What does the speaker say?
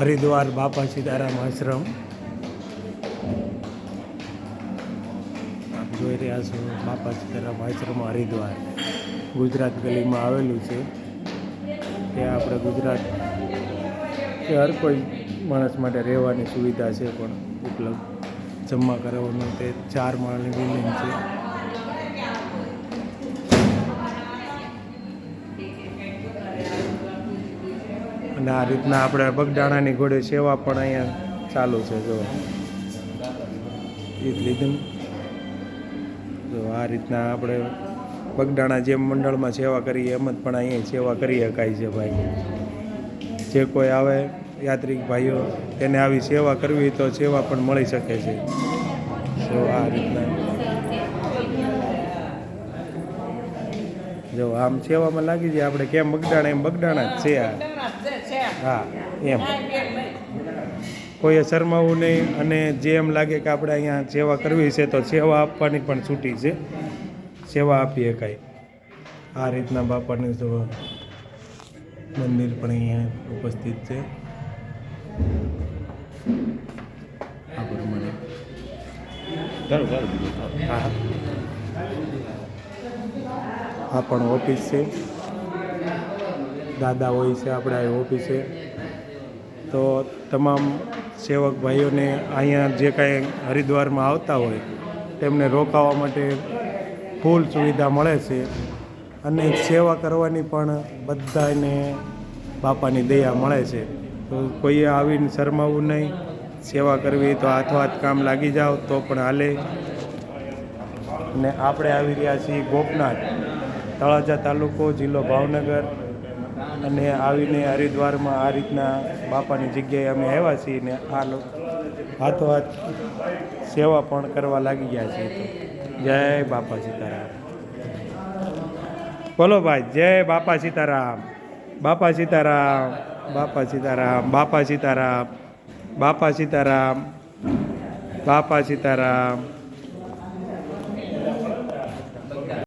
હરિદ્વાર બાપા સીતારામ આશ્રમ. આપ જોઈ રહ્યા છો બાપા સીતારામ આશ્રમ હરિદ્વાર. ગુજરાત ગલીમાં આવેલું છે. ત્યાં આપણે ગુજરાત હર કોઈ માણસ માટે રહેવાની સુવિધા છે પણ ઉપલબ્ધ. જમવા કરવાનું તે ચાર માળની બિલ્ડિંગ છે. અને આ રીતના આપણે બગદાણાની ઘોડે સેવા પણ અહીંયા ચાલુ છે, જો. એ જ લીધું. જો આ રીતના આપણે બગદાણા જેમ મંડળમાં સેવા કરીએ, એમ જ પણ અહીંયા સેવા કરી શકાય છે, ભાઈ. જે કોઈ આવે, યાત્રિક ભાઈઓ તેને આવી સેવા કરવી તો સેવા પણ મળી શકે છે. તો આ રીતના. જો આમ સેવામાં લાગી જાય, આપણે કેમ બગડાણા એમ બગડાણા જ છે આ. હા એમ. કોઈએ શરમાવું નહીં અને જે એમ લાગે કે આપણે અહીંયા સેવા કરવી છે તો સેવા આપવાની પણ છૂટી છે. સેવા આપીએ કાંઈ. આ રીતના બાપાની તો મંદિર પણ અહીંયા ઉપસ્થિત છે. આ પ્રમાણે આ પણ ઓફિસ છે. દાદા હોય છે, આપણે ઓફિસે. તો તમામ સેવક ભાઈઓને અહીંયા જે કાંઈ હરિદ્વારમાં આવતા હોય, તેમને રોકાવા માટે ફૂલ સુવિધા મળે છે. અને સેવા કરવાની પણ બધાને બાપાની દયા મળે છે. તો કોઈએ આવીને શરમાવું નહીં. સેવા કરવી તો હાથો હાથ કામ લાગી જાઓ, તો પણ હાલે. ને આપણે આવી રહ્યા છીએ ગોપનાથ, તળાજા તાલુકો, જિલ્લો ભાવનગર. અને આવીને હરિદ્વારમાં આ રીતના બાપાની જગ્યાએ અમે આવ્યા છીએ ને આ લોકો હાથો હાથ સેવા પણ કરવા લાગી ગયા છે જય બાપા સીતારામ. બોલો ભાઈ, જય બાપા સીતારામ. બાપા સીતારામ બાપા સીતારામ બાપા સીતારામ બાપા સીતારામ બાપા સીતારામ.